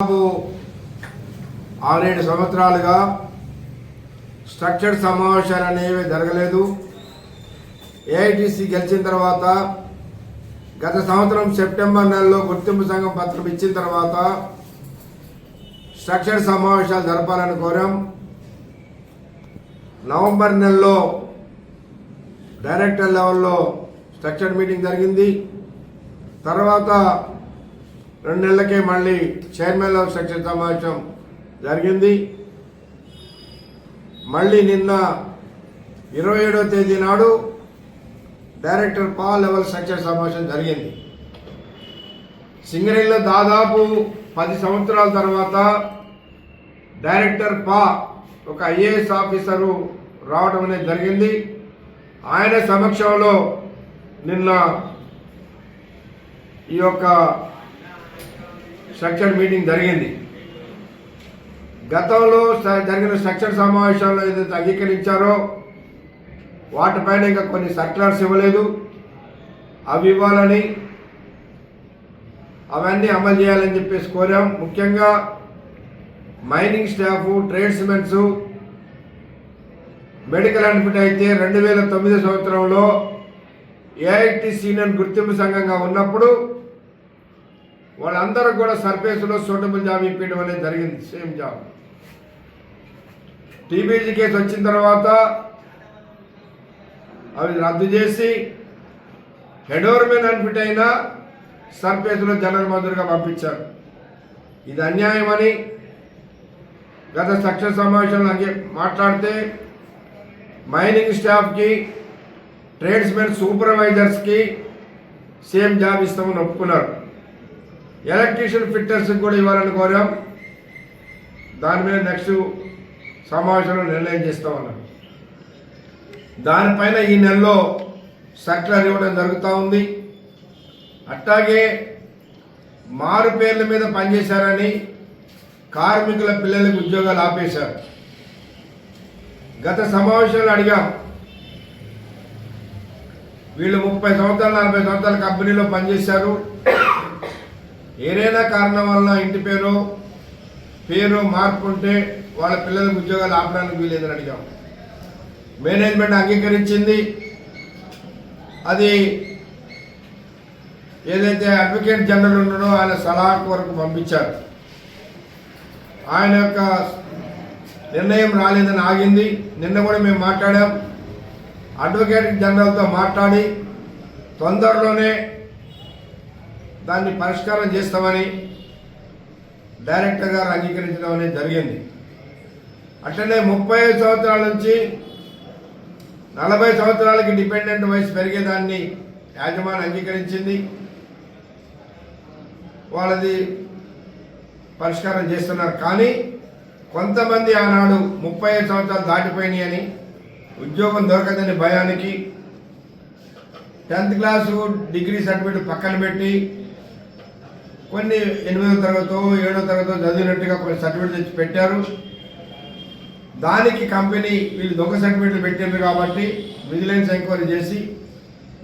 దాదాపు ఆరేడు సంవత్సరాలుగా స్ట్రక్చర్డ్ సమావేశాలు అనేవి జరగలేదు. ఏఐటీసీ గెలిచిన తర్వాత గత సంవత్సరం సెప్టెంబర్ నెలలో గుర్తింపు సంఘం పత్రం ఇచ్చిన తర్వాత స్ట్రక్చర్డ్ సమావేశాలు జరపాలని కోరాం. నవంబర్ నెలలో డైరెక్టర్ లెవెల్లో స్ట్రక్చర్డ్ మీటింగ్ జరిగింది. తర్వాత రెండు నెలలకే మళ్ళీ చైర్మన్ ఆఫ్ సెక్షన్ సమావేశం జరిగింది. మళ్ళీ నిన్న ఇరవై ఏడవ తేదీ నాడు డైరెక్టర్ పా లెవెల్ సెక్షన్ సమావేశం జరిగింది. సింగరేణిలో దాదాపు పది సంవత్సరాల తర్వాత డైరెక్టర్ పా ఒక ఐఏఎస్ ఆఫీసరు రావడం అనేది జరిగింది. ఆయన సమక్షంలో నిన్న ఈ యొక్క స్ట్రక్చర్ మీటింగ్ జరిగింది. గతంలో జరిగిన స్ట్రక్చర్ సమావేశాల్లో ఏదైతే అంగీకరించారో వాటిపైన ఇంకా కొన్ని సర్క్యులర్స్ ఇవ్వలేదు. అవి ఇవ్వాలని అవన్నీ అమలు చేయాలని చెప్పేసి కోరాం. ముఖ్యంగా mining staff tradesmens medical unfit అయితే రెండు వేల తొమ్మిది సంవత్సరంలో ఏఐటి గుర్తింపు సంఘంగా ఉన్నప్పుడు వాళ్ళందరూ కూడా సర్ఫేస్లో సూటబుల్ జాబ్ ఇప్పించడం అనేది జరిగింది సేమ్ జాబ్. టీబీజీ కేసు వచ్చిన తర్వాత అవి రద్దు చేసి హెడోర్మెన్ అన్ఫిట్ అయిన సర్ఫేస్లో జనరల్ మంత్రిగా పంపించారు. ఇది అన్యాయమని గత సక్షన్ సమావేశంలో అంగే మాట్లాడితే మైనింగ్ స్టాఫ్కి ట్రేడ్స్మెన్ సూపర్వైజర్స్కి సేమ్ జాబ్ ఇస్తామని ఒప్పుకున్నారు. ఎలక్ట్రీషియన్ ఫిట్నెస్ కూడా ఇవ్వాలని కోరాం. దాని మీద నెక్స్ట్ సమావేశంలో నిర్ణయం చేస్తామన్నారు దానిపైన ఈ నెలలో సర్క్యులర్ ఇవ్వడం జరుగుతూ ఉంది. అట్లాగే మారు పేర్ల మీద పనిచేశారని కార్మికుల పిల్లలకు ఉద్యోగాలు ఆపేశారు. గత సమావేశంలో అడిగాం. వీళ్ళు ముప్పై సంవత్సరాలు నలభై సంవత్సరాల కంపెనీలో పనిచేశారు. ఏదైనా కారణం వల్ల ఇంటి పేరు పేరు మార్పు ఉంటే వాళ్ళ పిల్లలకు ఉద్యోగాలు ఆపడానికి వీలేదని అడిగాం. మేనేజ్మెంట్ అంగీకరించింది. అది ఏదైతే అడ్వకేట్ జనరల్ ఉన్నాడో ఆయన సలహా వరకు పంపించారు. ఆయన యొక్క నిర్ణయం రాలేదని ఆగింది. నిన్న కూడా మేము మాట్లాడాం. అడ్వకేట్ జనరల్తో మాట్లాడి తొందరలోనే దాన్ని పరిష్కారం చేస్తామని డైరెక్టర్ గారు అంగీకరించడం అనేది జరిగింది. అట్లనే ముప్పై ఐదు సంవత్సరాల నుంచి నలభై సంవత్సరాలకి డిపెండెంట్ వయసు పెరిగేదాన్ని యాజమాన్యం అంగీకరించింది. వాళ్ళది పరిష్కారం చేస్తున్నారు. కానీ కొంతమంది ఆనాడు ముప్పై ఐదు సంవత్సరాలు దాటిపోయినాయి అని ఉద్యోగం దొరకదని భయానికి టెన్త్ క్లాసు డిగ్రీ సర్టిఫికేట్ పక్కన పెట్టి కొన్ని ఎనిమిదో తరగతో ఏడో తరగతో చదివినట్టుగా కొన్ని సర్టిఫికేట్ తెచ్చి పెట్టారు. దానికి కంపెనీ వీళ్ళు దొంగ సర్టిఫికేట్లు పెట్టారు కాబట్టి విజిలెన్స్ ఎంక్వైరీ చేసి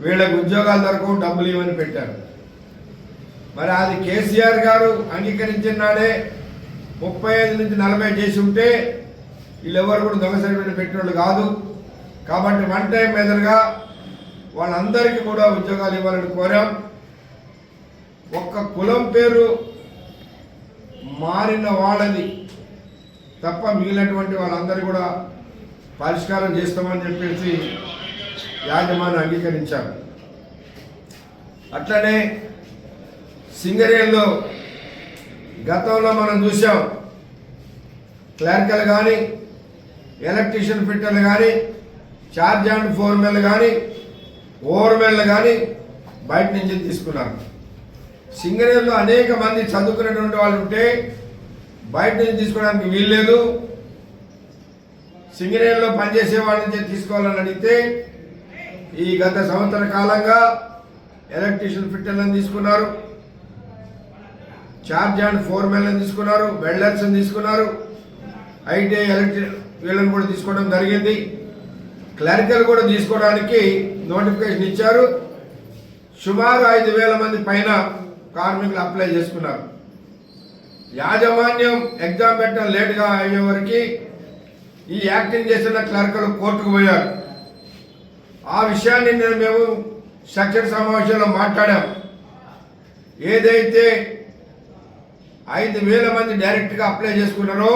వీళ్ళకి ఉద్యోగాల దొరకవు డబ్బులు ఇవ్వని పెట్టారు. మరి అది కేసీఆర్ గారు అంగీకరించిన నాడే ముప్పై ఐదు నుంచి నలభై చేసి ఉంటే వీళ్ళెవరు కూడా దొంగ సర్టిఫికేట్ పెట్టిన వాళ్ళు కాదు. కాబట్టి వన్ టైం మెదర్గా వాళ్ళందరికీ కూడా ఉద్యోగాలు ఇవ్వాలని కోరాం. ఒక్క కులం పేరు మారిన వాళ్ళది తప్ప మిగిలినటువంటి వాళ్ళందరూ కూడా పరిష్కారం చేస్తామని చెప్పేసి యాజమాన్యం అంగీకరించారు. అట్లనే సింగరేణిలో గతంలో మనం చూసాం క్లర్కలు కానీ ఎలక్ట్రీషియన్ ఫిట్టర్లు కానీ చార్జ్ అండ్ ఫోర్మెన్లు కానీ ఓవర్మెన్లు కానీ బయట నుంచి తీసుకున్నారు. సింగరేణిలో అనేక మంది చదువుకున్నటువంటి వాళ్ళు ఉంటే బయట నుంచి తీసుకోవడానికి వీల్లేదు సింగరేణిలో పనిచేసే వాళ్ళ నుంచి తీసుకోవాలని అడిగితే ఈ గత సంవత్సర కాలంగా ఎలక్ట్రీషియన్ ఫిట్టర్లను తీసుకున్నారు. చార్జ్ అండ్ ఫోర్మెన్లను తీసుకున్నారు. బెల్డర్స్ని తీసుకున్నారు. ఐటీఐ ఎలక్ట్రి వీళ్ళని కూడా తీసుకోవడం జరిగింది. క్లరికల్ కూడా తీసుకోవడానికి నోటిఫికేషన్ ఇచ్చారు. సుమారు ఐదు వేల మంది పైన కార్మికులు అప్లై చేసుకున్నారు. యాజమాన్యం ఎగ్జామ్ పెట్టడం లేటుగా అయ్యేవరకు ఈ యాక్టింగ్ చేసిన క్లర్కులు కోర్టుకు పోయారు. ఆ విషయాన్ని నేను మేము సెక్షన్ సమావేశంలో మాట్లాడాం. ఏదైతే ఐదు వేల మంది డైరెక్ట్గా అప్లై చేసుకున్నారో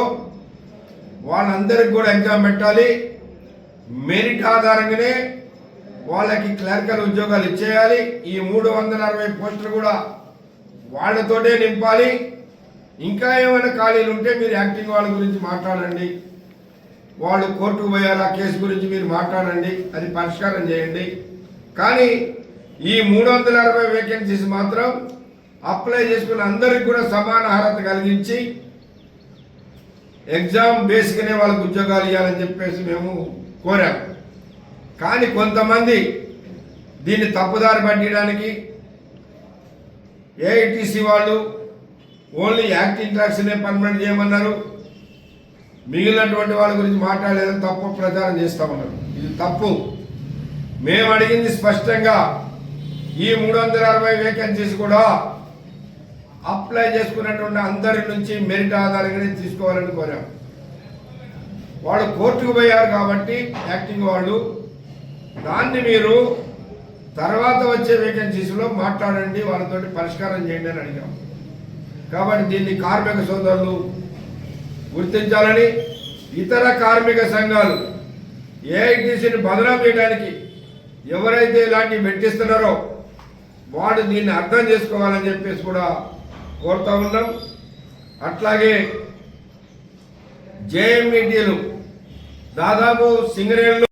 వాళ్ళందరికి కూడా ఎగ్జామ్ పెట్టాలి. మెరిట్ ఆధారంగానే వాళ్ళకి క్లర్కల్ ఉద్యోగాలు ఇచ్చేయాలి. ఈ మూడు వందల అరవై పోస్టులు కూడా వాళ్ళతోటే నింపాలి. ఇంకా ఏమైనా ఖాళీలు ఉంటే మీరు యాక్టింగ్ వాళ్ళ గురించి మాట్లాడండి. వాళ్ళు కోర్టుకు పోయారు ఆ కేసు గురించి మీరు మాట్లాడండి. అది పరిష్కారం చేయండి. కానీ ఈ మూడు వందల అరవై వేకెన్సీస్ మాత్రం అప్లై చేసుకున్న అందరికి కూడా సమాన అర్హత కలిగించి ఎగ్జామ్ బేస్గానే వాళ్ళకు ఉద్యోగాలు ఇవ్వాలని చెప్పేసి మేము కోరాం. కానీ కొంతమంది దీన్ని తప్పుదారి పట్టించడానికి ఏఐటీసీ వాళ్ళు ఓన్లీ యాక్టింగ్ ట్యాక్స్నే పర్మనెంట్ చేయమన్నారు. మిగిలినటువంటి వాళ్ళ గురించి మాట్లాడలేదని తప్పు ప్రచారం చేస్తామన్నారు ఇది తప్పు. మేము అడిగింది స్పష్టంగా ఈ మూడు వందల అరవై వేకెన్సీస్ కూడా అప్లై చేసుకున్నటువంటి అందరి నుంచి మెరిట్ ఆధారంగానే తీసుకోవాలని కోరాం. వాళ్ళు కోర్టుకు పోయారు కాబట్టి యాక్టింగ్ వాళ్ళు. దాన్ని మీరు తర్వాత వచ్చే వేకెన్సీస్లో మాట్లాడండి వాళ్ళతోటి పరిష్కారం చేయండి అని అడిగాం. కాబట్టి దీన్ని కార్మిక సోదరులు గుర్తించాలని ఇతర కార్మిక సంఘాలు ఏఐటీసీని బదనాం చేయడానికి ఎవరైతే ఇలాంటివి పెట్టిస్తున్నారో వాడు దీన్ని అర్థం చేసుకోవాలని చెప్పేసి కూడా కోరుతా ఉన్నాం. అట్లాగే జేఎంఈటీలు దాదాపు సింగరేళ్ళు